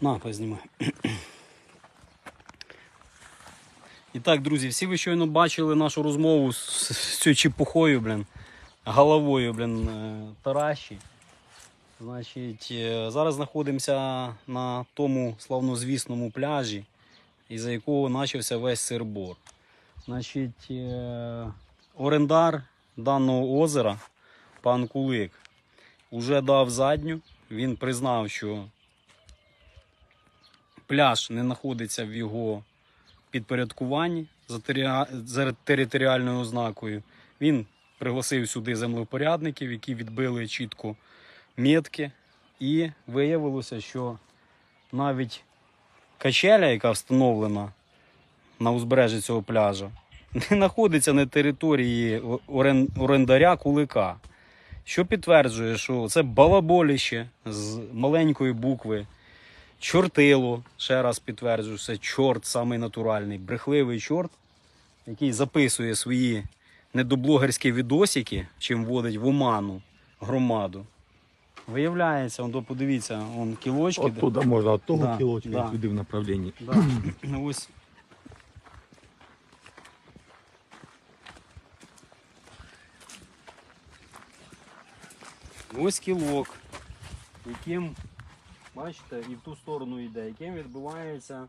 На, познімай. І так, друзі, всі ви щойно бачили нашу розмову з, з цією чепухою, блін, головою, блін, е, Тараші. Значить, е, зараз знаходимося на тому славнозвісному пляжі, із за якого почався весь сирбор. Значить, е, орендар даного озера, пан Кулик, уже дав задню. Він признав, що пляж не знаходиться в його підпорядкуванні за, територіальною ознакою. Він пригласив сюди землепорядників, які відбили чітко метки. І виявилося, що навіть качеля, яка встановлена на узбережжі цього пляжа, не знаходиться на території орен- орендаря кулика. Що підтверджує, що це балаболіще з маленької букви, чортило, ще раз підтверджую, це чорт самий натуральний, брехливий чорт, який записує свої недоблогерські відосики, чим вводить в оману громаду. Виявляється, он, подивіться, он кілочки. Оттуда можна, от того Да, кілочка да. туди в направлінні. Да. Ось. Ось кілок, яким, бачите, і в ту сторону йде, яким відбувається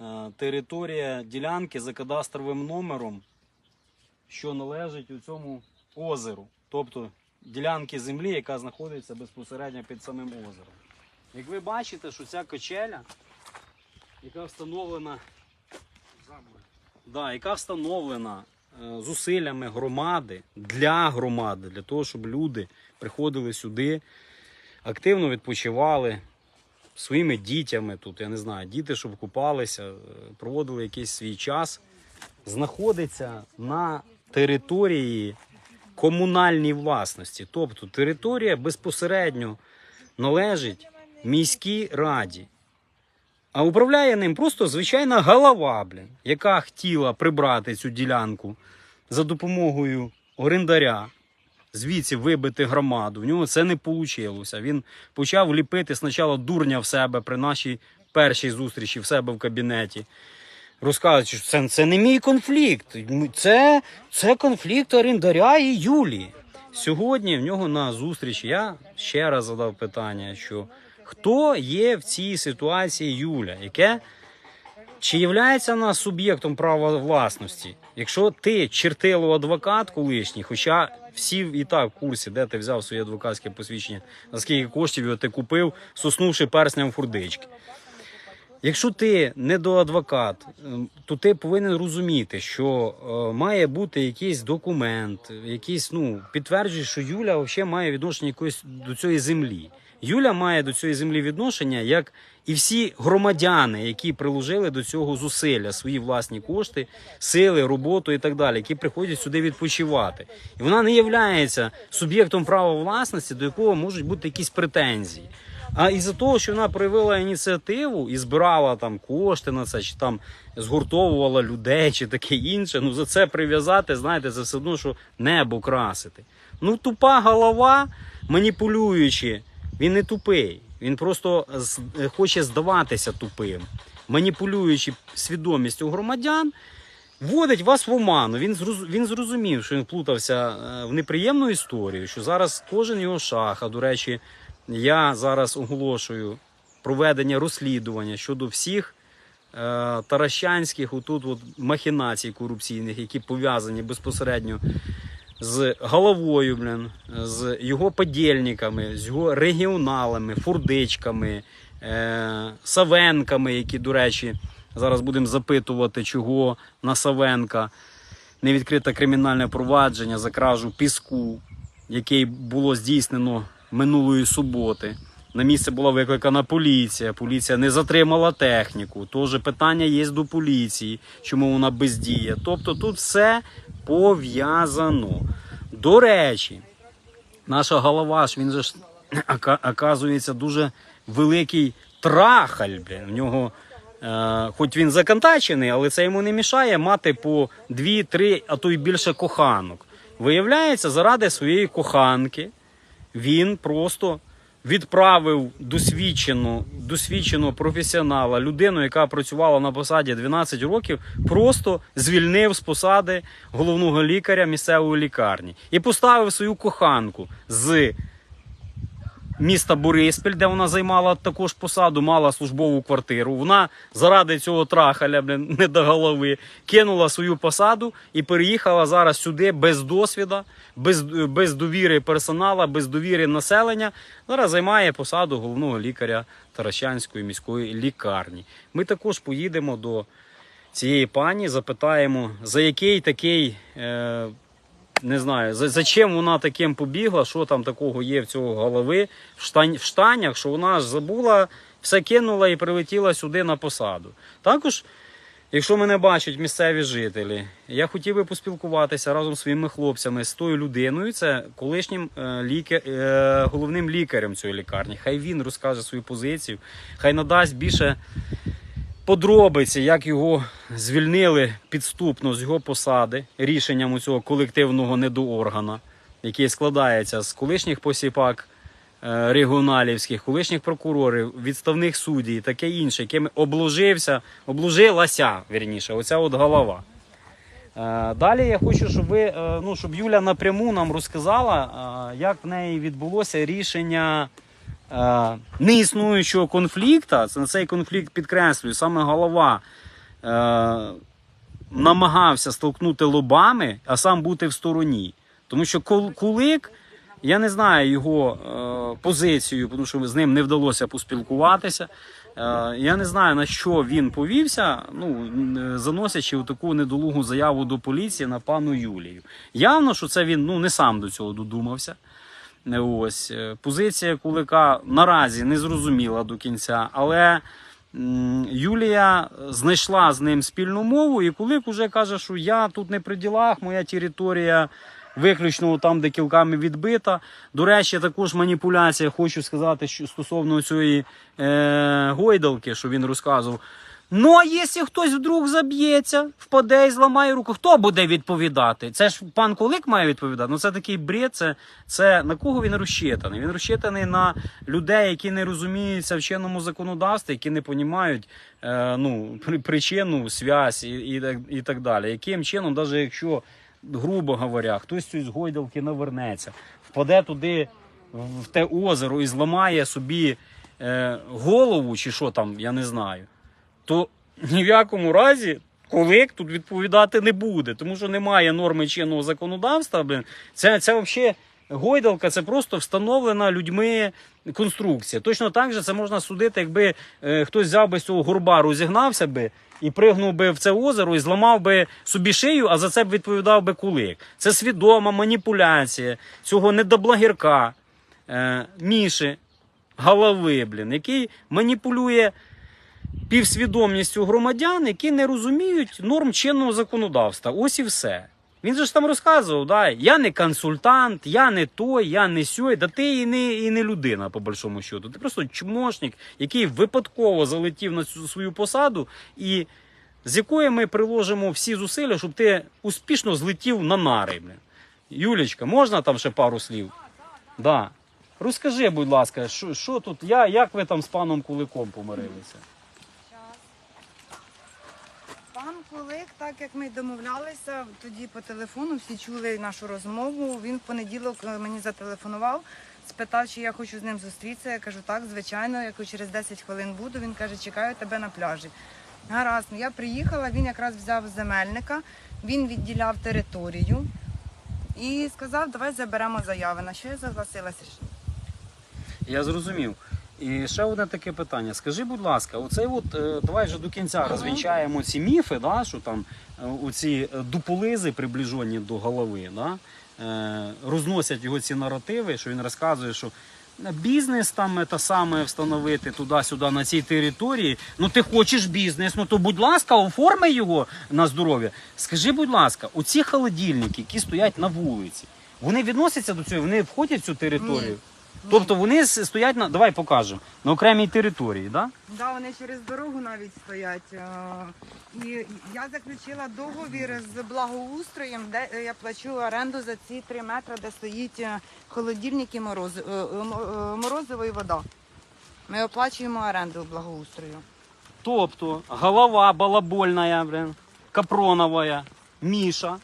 е, територія ділянки за кадастровим номером, що належить у цьому озеру. Тобто ділянки землі, яка знаходиться безпосередньо під самим озером. Як ви бачите, що ця качеля яка встановлена, да, яка встановлена е, зусиллями громади для громади, для того, щоб люди приходили сюди, активно відпочивали своїми дітями тут, я не знаю, діти, щоб купалися, е, проводили якийсь свій час, знаходиться на території комунальній власності. Тобто територія безпосередньо належить міській раді. А управляє ним просто звичайна голова, блін, яка хотіла прибрати цю ділянку за допомогою орендаря, звідси вибити громаду. В нього це не вийшло. Він почав ліпити спочатку дурня в себе при нашій першій зустрічі в себе в кабінеті. Розказуючи, що це, це не мій конфлікт. Це, це конфлікт орендаря і Юлії. Сьогодні в нього на зустрічі я ще раз задав питання, що хто є в цій ситуації Юля, яке чи являється вона суб'єктом права власності? Якщо ти чертило адвокат колишній, хоча всі і так в курсі, де ти взяв своє адвокатське посвідчення, за скільки коштів його ти купив, соснувши персням фурдички. Якщо ти не до адвокат, ем, то ти повинен розуміти, що е, має бути якийсь документ, якийсь, ну, підтверджує, що Юля взагалі має відношення якось до цієї землі. Юля має до цієї землі відношення, як і всі громадяни, які приложили до цього зусилля, свої власні кошти, сили, роботу і так далі, які приходять сюди відпочивати. І вона не є суб'єктом права власності, до якого можуть бути якісь претензії. А із-за того, що вона проявила ініціативу і збирала там кошти на це, чи там згуртовувала людей, чи таке інше, ну за це прив'язати, знаєте, це все одно, що небо красити. Ну, тупа голова, маніпулюючи, він не тупий. Він просто хоче здаватися тупим, маніпулюючи свідомістю громадян, вводить вас в оману. Він, він зрозумів, що він вплутався е, в неприємну історію, що зараз кожен його шах, а до речі, я зараз оголошую проведення розслідування щодо всіх е, таращанських отут от махінацій корупційних, які пов'язані безпосередньо з головою, блін, з його подільниками, з його регіоналами, фурдичками, е, савенками, які, до речі, зараз будемо запитувати, чого на Савенка не відкрите кримінальне провадження за кражу піску, яке було здійснено минулої суботи. На місце була викликана поліція. Поліція не затримала техніку. Тож питання є до поліції, чому вона бездіє. Тобто тут все пов'язано. До речі, наша голова ж він же ж оказується дуже великий трахаль. Блін. В нього, е, хоч він законтачений, але це йому не мішає мати по дві, три, а то й більше коханок. Виявляється, заради своєї коханки він просто відправив досвідчену, досвідченого професіонала, людину, яка працювала на посаді 12 років, просто звільнив з посади головного лікаря місцевої лікарні і поставив свою коханку з міста Бориспіль, де вона займала також посаду, мала службову квартиру. Вона заради цього трахаля блін, не до голови кинула свою посаду і переїхала зараз сюди без досвіду, без, без довіри персонала, без довіри населення. Зараз займає посаду головного лікаря Таращанської міської лікарні. Ми також поїдемо до цієї пані, запитаємо, за який такий. Е, не знаю, за, за чим вона таким побігла, що там такого є в цього голови в, штань, в штанях, що вона ж забула, все кинула і прилетіла сюди на посаду. Також, якщо мене бачать місцеві жителі, я хотів би поспілкуватися разом з своїми хлопцями з тою людиною, це колишнім е, лікар, е, головним лікарем цієї лікарні. Хай він розкаже свою позицію, хай надасть більше подробиці, як його звільнили підступно з його посади рішенням у цього колективного недооргана, який складається з колишніх посіпак е, регіоналівських, колишніх прокурорів, відставних суддів таке інше, якими обложився, обложилася, вірніше, оця от голова. Е, Далі я хочу, щоб ви, е, ну, щоб Юля напряму нам розказала, як в неї відбулося рішення неіснуючого конфлікту. Це на цей конфлікт підкреслюю, саме голова е, намагався столкнути лобами, а сам бути в стороні. Тому що Кул- Кулик, я не знаю його е, позицію, тому що з ним не вдалося поспілкуватися. Е, я не знаю на що він повівся, ну е, заносячи таку недолугу заяву до поліції на пану Юлію. Явно, що це він ну не сам до цього додумався. Не Ось е, позиція Кулика наразі не зрозуміла до кінця, але Юлія знайшла з ним спільну мову, і Кулик уже каже, що я тут не при ділах, моя територія виключно там, де кілками відбита. До речі, також маніпуляція. Хочу сказати, що стосовно цієї е, гойдалки, що він розказував. Ну, а якщо хтось вдруг заб'ється, впаде і зламає руку, хто буде відповідати? Це ж пан Кулик має відповідати. Ну це такий бред. Це, це на кого він розчитаний? Він розчитаний на людей, які не розуміються в чинному законодавстві, які не розуміють е, ну, при- причину, связь і, і, і так далі. Яким чином, навіть якщо, грубо говоря, хтось з гойдалки навернеться, впаде туди в те озеро і зламає собі е, голову, чи що там, я не знаю то ні в якому разі колик тут відповідати не буде, тому що немає норми чинного законодавства. Блин. Це, це взагалі гойдалка, це просто встановлена людьми конструкція. Точно так же це можна судити, якби е, хтось взяв би з цього горба, розігнався би. І пригнув би в це озеро і зламав би собі шию, а за це б відповідав би кулик. Це свідома маніпуляція цього недоблагірка е, Міші, голови, блін, який маніпулює півсвідомістю громадян, які не розуміють норм чинного законодавства. Ось і все. Він же ж там розказував, да, я не консультант, я не той, я не сьой, да ти і не, і не людина, по большому счету. Ти просто чмошник, який випадково залетів на цю свою посаду, і з якої ми приложимо всі зусилля, щоб ти успішно злетів на нари. Блін. Юлічка, можна там ще пару слів? Да. Розкажи, будь ласка, що, що тут, я, як ви там з паном Куликом помирилися? Пан Кулик, так як ми домовлялися, тоді по телефону всі чули нашу розмову. Він в понеділок е, мені зателефонував, спитав, чи я хочу з ним зустрітися. Я кажу, так, звичайно, я через 10 хвилин буду. Він каже, чекаю тебе на пляжі. Гаразд, ну, я приїхала, він якраз взяв земельника, він відділяв територію і сказав, давай заберемо заяви. На що я согласилася? Я зрозумів. І ще одне таке питання. Скажи, будь ласка, оцей от, е, давай вже до кінця розвінчаємо ці міфи, да, що там е, оці е, дуполизи, приближені до голови, да, е, розносять його ці наративи, що він розказує, що бізнес там е, та саме встановити туди-сюди на цій території. Ну ти хочеш бізнес, ну то будь ласка, оформи його на здоров'я. Скажи, будь ласка, оці холодильники, які стоять на вулиці, вони відносяться до цього, вони входять в цю територію? Тобто вони с- стоять на. Давай покажемо. На окремій території, так? Да, вони через дорогу навіть стоять. Е, І я заключила договір з благоустроєм, де е, я плачу оренду за ці три метри, де стоїть е, холодильник і мороз, е, е, мо- е, морозиво і вода. Ми оплачуємо оренду благоустрою. Тобто голова балабольна, блин, Капронова, Міша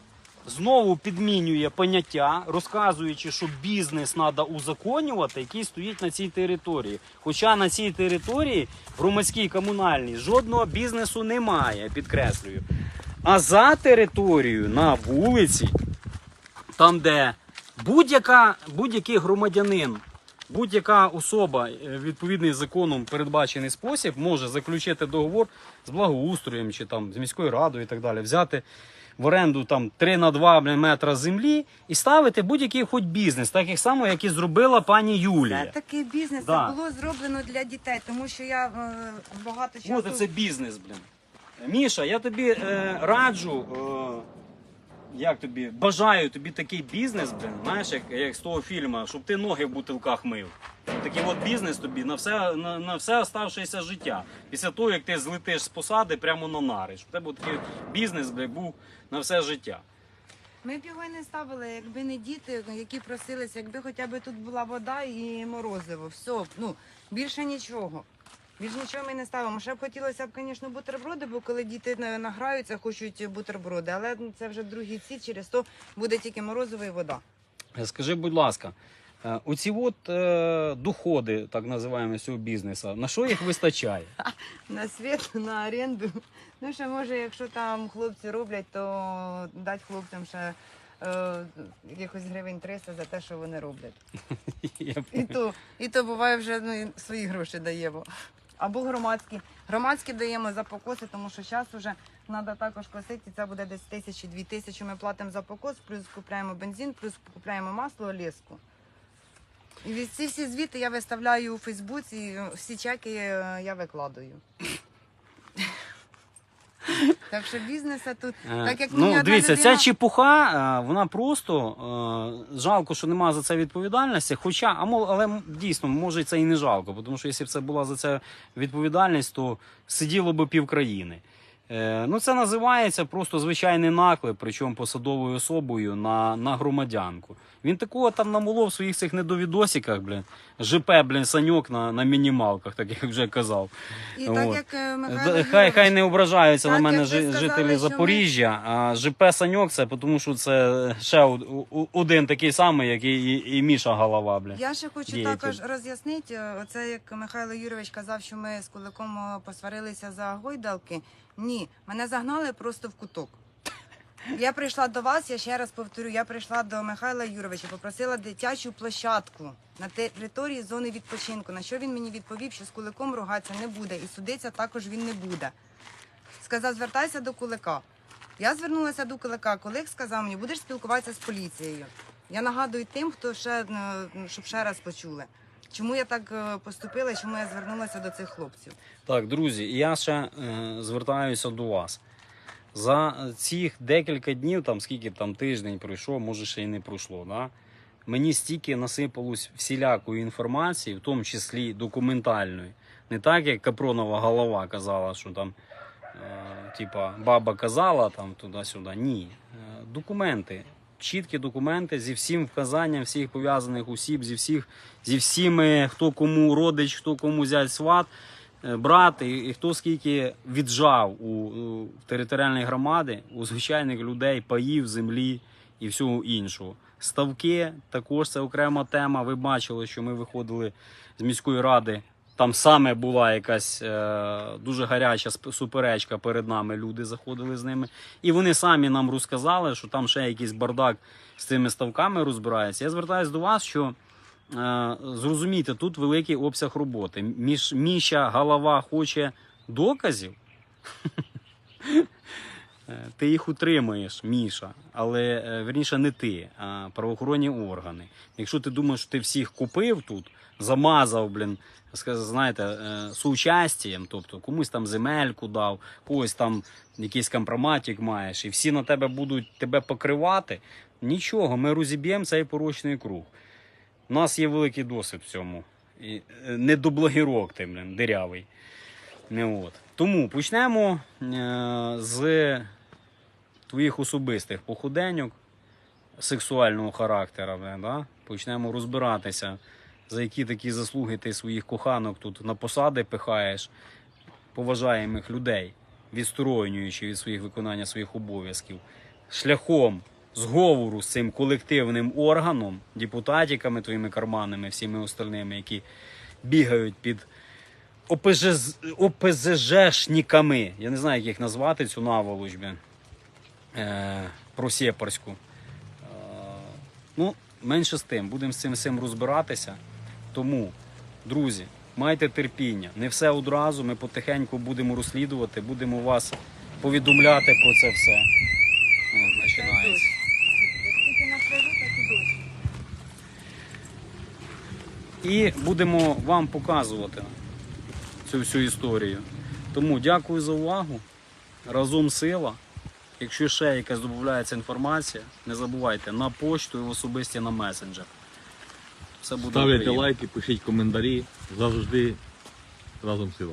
знову підмінює поняття, розказуючи, що бізнес треба узаконювати, який стоїть на цій території. Хоча на цій території громадській комунальній жодного бізнесу немає, підкреслюю. А за територією на вулиці, там, де будь-яка, будь-який громадянин, будь-яка особа, е, відповідний законом передбачений спосіб, може заключити договор з благоустроєм чи там з міською радою і так далі, взяти в оренду там 3 на 2 блін, метра землі і ставити будь-який хоч бізнес, так само, як і зробила пані Юлія. такий бізнес Да. це було зроблено для дітей, тому що я е, багато часу. От це бізнес, блін. Міша, я тобі е, раджу, е, як тобі, бажаю тобі такий бізнес, блін, знаєш, як, як з того фільму, щоб ти ноги в бутилках мив. Такий от бізнес тобі на все, на, на все оставшееся життя. Після того, як ти злетиш з посади прямо на нари. Щоб тебе такий бізнес блін, був на все життя. Ми б його не ставили, якби не діти, які просилися, якби хоча б тут була вода і морозиво. Все, ну більше нічого. Більше нічого ми не ставимо. Ще б хотілося б, звісно, бутерброди, бо коли діти награються, хочуть бутерброди, але це вже другі ці, через то буде тільки морозиво і вода. Е, Скажи, будь ласка, е, оці от е, доходи, так називаємо цього бізнесу, на що їх вистачає? На світ, на оренду. Ну ще може, якщо там хлопці роблять, то дати хлопцям ще е, якихось гривень 300 за те, що вони роблять. І то, і то буває вже ну, і свої гроші даємо. Або громадські. Громадські даємо за покоси, тому що зараз вже треба також косити. Це буде десь тисячі, дві тисячі. Ми платимо за покос, плюс купляємо бензин, плюс купляємо масло, ліску. І ці всі звіти я виставляю у Фейсбуці, всі чеки е, я викладаю. Так що бізнеса тут, Е, так як мені ну, одна дивіться, людина... ця чепуха, е, вона просто е, жалко, що немає за це відповідальності. Хоча, а мол, але м, дійсно, може, це і не жалко, тому що якщо б це була за це відповідальність, то сиділо би півкраїни. Е, ну, це називається просто звичайний наклеп, причому посадовою особою на, на громадянку. Він такого там намолов в своїх цих недовідосиках, блін. ЖП, блін, саньок на, на мінімалках, так як вже казав. І так От. як е, Михайло Хай, хай не ображаються Так, на мене як сказали, жителі що ми- Запоріжжя, а ЖП Саньок це тому, що це ще один такий самий, як і, і, і Міша голова, бля. Я ще хочу діятель. також роз'яснити. е, Оце як Михайло Юрович казав, що ми з Куликом е, посварилися за гойдалки. Ні, мене загнали просто в куток. Я прийшла до вас, я ще раз повторю, я прийшла до Михайла Юровича, попросила дитячу площадку на території зони відпочинку. На що він мені відповів, що з куликом ругатися не буде, і судитися також він не буде. Сказав, звертайся до кулика. Я звернулася до кулика. Кулик сказав мені, будеш спілкуватися з поліцією. Я нагадую тим, хто ще щоб ще раз почули. Чому я так е, поступила, чому я звернулася до цих хлопців? Так, друзі, я ще е, звертаюся до вас. За цих декілька днів, там скільки там тиждень пройшов, може ще й не пройшло. Да? Мені стільки насипалось всілякої інформації, в тому числі документальної. Не так, як Капронова голова казала, що там, е, типа, баба казала там туди-сюди. Ні. Е, документи. Чіткі документи зі всім вказанням всіх пов'язаних осіб, зі всіх, зі всіми, хто кому родич, хто кому зять сват, е, брат, і, і хто скільки віджав у, у територіальної громади, у звичайних людей, паїв, землі і всього іншого. Ставки також це окрема тема. Ви бачили, що ми виходили з міської ради. Там саме була якась е, дуже гаряча суперечка перед нами. Люди заходили з ними, і вони самі нам розказали, що там ще якийсь бардак з цими ставками розбирається. Я звертаюся до вас, що е, зрозумійте, тут великий обсяг роботи. Між Міша голова хоче доказів. Е, Ти їх утримуєш, Міша, але е, верніше не ти, а правоохоронні органи. Якщо ти думаєш, що ти всіх купив тут, замазав, блін, знаєте, е, соучастієм, тобто комусь там земельку дав, когось там якийсь компроматик маєш, і всі на тебе будуть тебе покривати. Нічого, ми розіб'ємо цей порочний круг. У нас є великий досвід в цьому. І, е, не до благірок ти, блін, дирявий. Не от. Тому почнемо е, з твоїх особистих походеньок сексуального характеру. Да? Почнемо розбиратися, за які такі заслуги ти своїх коханок тут на посади пихаєш, поважаємих людей, відсторонюючи від своїх виконання своїх обов'язків, шляхом зговору з цим колективним органом, депутатиками твоїми карманами, всіми остальними, які бігають під ОПЖ... ОПЗЖшниками. Я не знаю, як їх назвати, цю наволоч, е, просєпарську. Е, ну, менше з тим, будемо з цим всім розбиратися. Тому, друзі, майте терпіння. Не все одразу. Ми потихеньку будемо розслідувати, будемо вас повідомляти про це все. О, починається. І будемо вам показувати цю всю історію. Тому дякую за увагу. Разом сила. Якщо ще якась додається інформація, не забувайте на почту і в особисті на месенджер. Все буде Ставляйте Україна. лайки, пишіть коментарі. Завжди разом сила.